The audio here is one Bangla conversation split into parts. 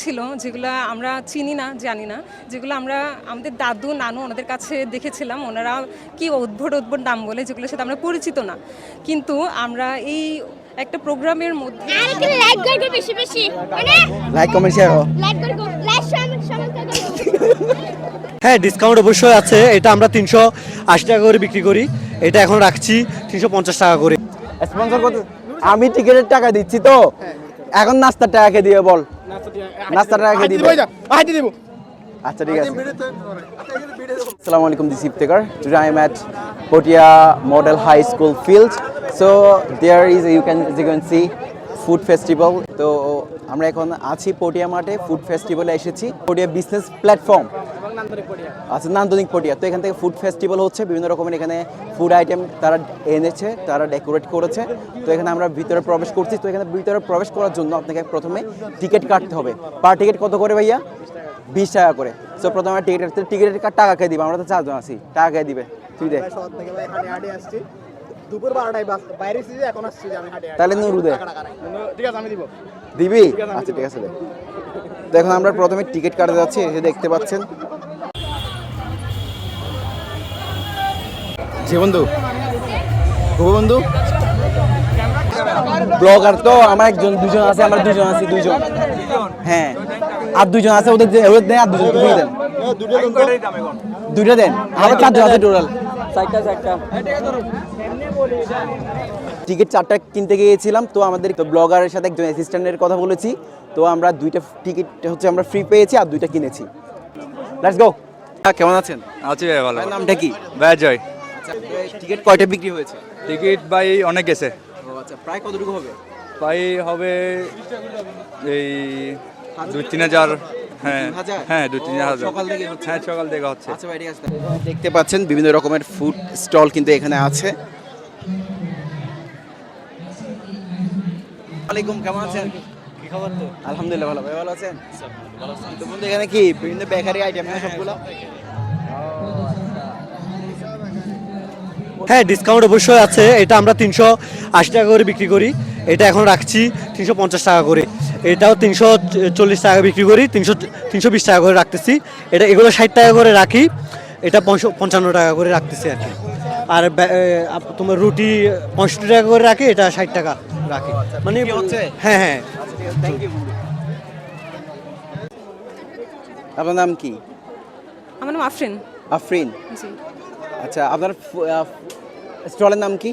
ছিল যেগুলো আমরা চিনি না জানি না যেগুলো আমরা আমাদের দাদু নানু ওনাদের কাছে দেখেছিলাম। ওনারা কি উদ্ভট উদ্ভট নাম বলে যেগুলোর সাথে আমরা পরিচিত না। কিন্তু আমরা এই একটা প্রোগ্রামের মধ্যে লাইক করবে বেশি বেশি। লাইক কমেন্ট শেয়ার লাইক করবে লাইক সমান সমান করবে হ্যাঁ ডিসকাউন্ট অবশ্যই আছে। এটা আমরা তিনশো আশি টাকা করে বিক্রি করি। এটা এখন রাখছি তিনশো পঞ্চাশ টাকা করে। স্পন্সর করতে আমি টিকিটের টাকা দিচ্ছি তো। এখন নাস্তার টাকা দিয়ে দিবে দিবে। আচ্ছা ঠিক আছে। আসসালামু আলাইকুম this Iftekhar today I am at Patiya model high school field so there is you can you can see food festival তো আমরা এখন আছি পটিয়া মাঠে ফুড ফেস্টিভ্যালে এসেছি পটিয়া বিজনেস প্ল্যাটফর্ম আচ্ছা নান্দনিক পটিয়া। তো এখান থেকে ফুড ফেস্টিভ্যাল হচ্ছে বিভিন্ন রকমের এখানে ফুড আইটেম তারা এনেছে তারা ডেকোরেট করেছে। তো এখানে আমরা ভিতরে প্রবেশ করছি। তো এখানে ভিতরে প্রবেশ করার জন্য আপনাকে প্রথমে টিকিট কাটতে হবে। পার টিকিট কত করে ভাইয়া? বিশ টাকা করে। সো প্রথমে আমরা টিকিট কাটতে টিকিটের টাকা কে দিবে। আমরা তো চারজন আছি। টাকা কে দিবে। তুই দে শহর থেকে ভাই হাঁটে হাঁটে আসছি। দুপুর বারোটায় বাস বাইরে এসেছি এখন আসছি আমি হাঁটে তাহলে নুরু দে ঠিক আছে আমি দিব। দিবি? আচ্ছা ঠিক আছে তো এখন আমরা প্রথমে টিকিট কাটতে যাচ্ছি। দেখতে পাচ্ছেন। জি বন্ধু। বন্ধু। ব্লগার তো আমার একজন দুজন আছে আমরা দুজন আছি দুজন হ্যাঁ। আর দুজন আছে ওদের ওদের দেন আর দুজন তুমি দেন। দুইটা দেন। আমার চারজন আছে টোটাল টিকিট চারটা কিনতে গিয়েছিলাম তো আমাদের ব্লগারের সাথে একজন অ্যাসিস্ট্যান্টের কথা বলেছি। তো আমরা দুইটা টিকিট হচ্ছে আমরা ফ্রি পেয়েছি আর দুইটা কিনেছি। লেটস গো কেমন আছেন? আছি ভাই ভালো। নামটা কি? ভাই জয়। টিকিট কয়টা বিক্রি হয়েছে? টিকিট ভাই অনেক গেছে। ও আচ্ছা প্রায় কতটুকু হবে? ভাই হবে এই দুই তিন হাজার হ্যাঁ হ্যাঁ দুই তিন হাজার। সকাল থেকে হচ্ছে? হ্যাঁ সকাল থেকে হচ্ছে। আচ্ছা ভাই ঠিক আছে দেখতে পাচ্ছেন বিভিন্ন রকমের ফুড স্টল কিন্তু এখানে আছে। ওয়ালাইকুম কেমন আছেন? কি খবর তো আলহামদুলিল্লাহ ভালো। ভাই ভালো আছেন? তো বন্ধু এখানে কি বিভিন্ন বেকারি আইটেম সবগুলো? হ্যাঁ ডিসকাউন্ট অবশ্যই আছে। এটা আমরা তিনশো আশি টাকা করে বিক্রি করি। এটা এখন রাখছি তিনশো পঞ্চাশ টাকা করে। এটাও তিনশো চল্লিশ টাকা বিক্রি করি তিনশো তিনশো বিশ টাকা করে রাখতেছি। এটা এগুলো ষাট টাকা করে রাখি এটা পঞ্চ- পঞ্চান্ন টাকা করে রাখতেছি আর কি। আর ব্যা- আপ- তোমার রুটি পঁয়ষট্টি টাকা করে রাখি এটা ষাট টাকা রাখি। মানে হ্যাঁ হ্যাঁ। থ্যাংক ইউ আপনার নাম কি? আমার নাম আফরিন। আফরিন? জি। আচ্ছা আপনার স্টলের নাম কি?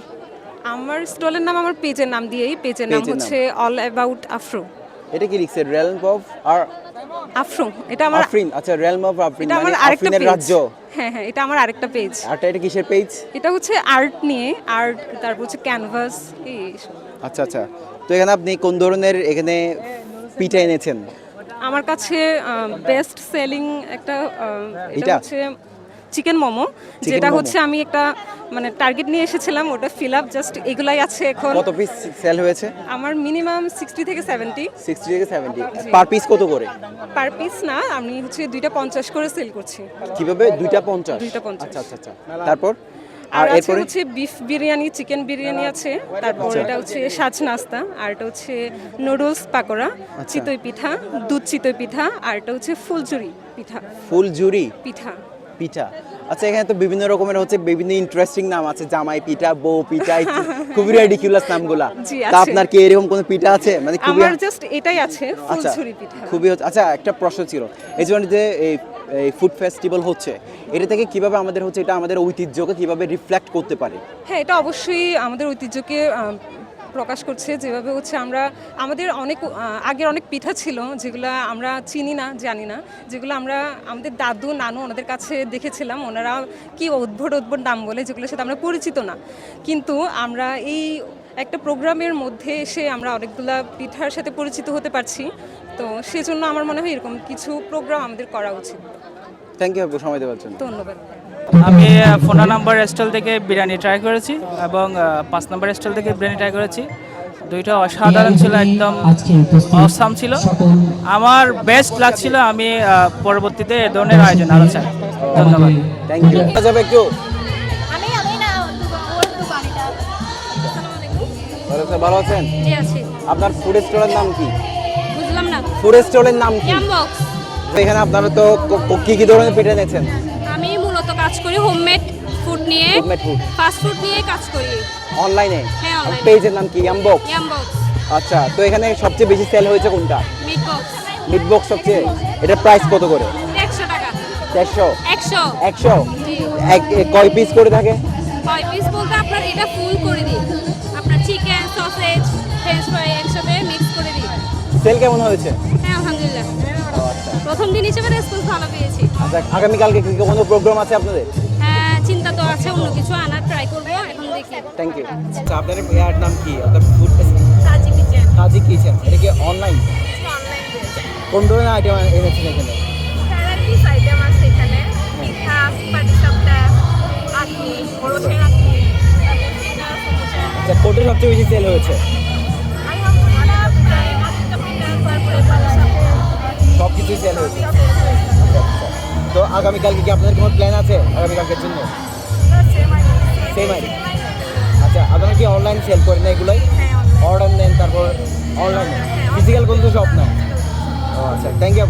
আমার স্টলের নাম আমার পেজের নাম দিয়েই পেজের নাম। হচ্ছে অল অ্যাবাউট আফ্রো এটা কি লিখছে রেলম অফ আর আফ্রো এটা আমার আফরিন আচ্ছা রেলম অফ আফরিন এটা আমার মানে আরেকটা পেজ রাজ্য। হ্যাঁ হ্যাঁ এটা আমার আরেকটা পেজ আরটা এটা কিসের পেজ এটা হচ্ছে আর্ট নিয়ে আর্ট তারপর হচ্ছে ক্যানভাস এই আচ্ছা আচ্ছা তো এখানে আপনি কোন ধরনের এখানে পিঠা এনেছেন? আমার কাছে বেস্ট সেলিং একটা? এটা হচ্ছে চিকেন মোমো যেটা হচ্ছে আমি একটা মানে টার্গেট নিয়ে এসেছিলাম ওটা ফিল আপ জাস্ট এগুলাই আছে এখন। কত পিস সেল হয়েছে? আমার মিনিমাম সিক্সটি থেকে সেভেন্টি সিক্সটি থেকে সেভেন্টি পার পিস কত করে? পার পিস না আমি হচ্ছে দুইটা পঞ্চাশ করে সেল করছি। কীভাবে? দুইটা পঞ্চাশ? দুইটা পঞ্চাশ। আচ্ছা আচ্ছা আচ্ছা। তারপর? আর এরপরে? হচ্ছে বিফ বিরিয়ানি চিকেন বিরিয়ানি আছে। তারপর এটা হচ্ছে সাজ নাস্তা আর এটা হচ্ছে নুডলস পাকোড়া চিতই পিঠা দুধ চিতই পিঠা আর এটা হচ্ছে ফুলচুরি পিঠা। ফুল জুরি পিঠা। পিঠা। আচ্ছা এখানে তো বিভিন্ন রকমের হচ্ছে বিভিন্ন ইন্টারেস্টিং নাম আছে। জামাই পিঠা বউ পিঠা। খুবই রেডিকুলাস নামগুলা। তা আপনার কি এরকম কোনো পিঠা আছে? মানে খুবই আমার জাস্ট এটাই আছে আচ্ছা ফুলচুরি পিঠা। খুবই আচ্ছা একটা প্রশ্ন ছিল। এই জন্য যে এই এই ফুড ফেস্টিভ্যাল হচ্ছে এটা থেকে কীভাবে আমাদের হচ্ছে এটা আমাদের ঐতিহ্যকে কীভাবে রিফ্লেক্ট করতে পারে? হ্যাঁ এটা অবশ্যই আমাদের ঐতিহ্যকে প্রকাশ করছে যেভাবে হচ্ছে আমরা আমাদের অনেক আগের অনেক পিঠা ছিল যেগুলো আমরা চিনি না জানি না যেগুলো আমরা আমাদের দাদু নানু ওনাদের কাছে দেখেছিলাম ওনারা কি উদ্ভট উদ্ভট নাম বলে যেগুলোর সাথে আমরা পরিচিত না। কিন্তু আমরা এই একটা প্রোগ্রামের মধ্যে এসে আমরা অনেকগুলা পিঠার সাথে পরিচিত হতে পারছি তো সেজন্য আমার মনে হয় এরকম কিছু প্রোগ্রাম আমাদের করা উচিত। থ্যাংক ইউ সময় দেওয়ার জন্য। ধন্যবাদ। আমি ফোনা নাম্বার স্টল থেকে বিরিয়ানি ট্রাই করেছি এবং পাঁচ নম্বর স্টল থেকে বিরিয়ানি ট্রাই করেছি। দুইটা অসাধারণ ছিল একদম অসাম ছিল। আমার বেস্ট লাগছিল আমি পরবর্তীতে এ ধরনের আয়োজন আরও চাই। ধন্যবাদ। থ্যাংক ইউ ভালো আছেন? ভালো আছেন? জি আছি। আপনার ফুড স্টলের নাম কি? বুঝলাম না। ফুড স্টলের নাম কি? এখানে আপনারা তো ক- ক- কি কি ধরনের পিঠা নিয়েছেন আমি কাজ করি হোমমেড ফুড নিয়ে Homemade food। ফাস্ট ফুড নিয়ে কাজ করি। অনলাইনে হ্যাঁ, online-এ। পেজের নাম কি? ইয়ামবক্স ইয়াম বক্স আচ্ছা তো এখানে সবচেয়ে বেশি সেল হয়েছে কোনটা? মিট বক্স মিট বক্স সবচেয়ে? এটা প্রাইস কত করে? একশো টাকা। চারশো একশো। একশো? জি এক এ- কয় পিস করে থাকে? ছয় পিস বলতে আপনার এটা ফুল করে দিই। আপনার চিকেন সসেজ ফ্রেঞ্চ ফ্রাই একসাথে মিক্স করে দিই। সেল কেমন হয়েছে? হ্যাঁ আলহামদুলিল্লাহ। প্রথম দিন হিসেবে রেসপন্স ভালো পেয়েছি। আচ্ছা আগামীকালকে কি কোনো প্রোগ্রাম আছে আপনাদের? হ্যাঁ চিন্তা তো আছে অন্য কিছু আনার ট্রাই করব এখন দেখি। থ্যাংক ইউ আচ্ছা আপনার ইয়ার নাম কি? আপনার food Kazi kitchen Kazi kitchen এটা কি অনলাইন কোন ধরনের আইটেম এনেছেন এখানে? ভ্যারাইটিস আইটেম আছে এখানে। পিঠা পাটিসাপটা আচ্ছা কোনটা সবচেয়ে বেশি সেল হয়েছে? সব কিছুই সেল হয়েছে। তো আগামীকালকে কি আপনাদের কোনো প্ল্যান আছে আগামীকালকের জন্য? সেম আইটেম আচ্ছা আপনারা কি অনলাইন সেল করেন এগুলোই? অর্ডার নেন, তারপর অনলাইন ফিজিক্যাল কোনো শপ না? ও আচ্ছা থ্যাংক ইউ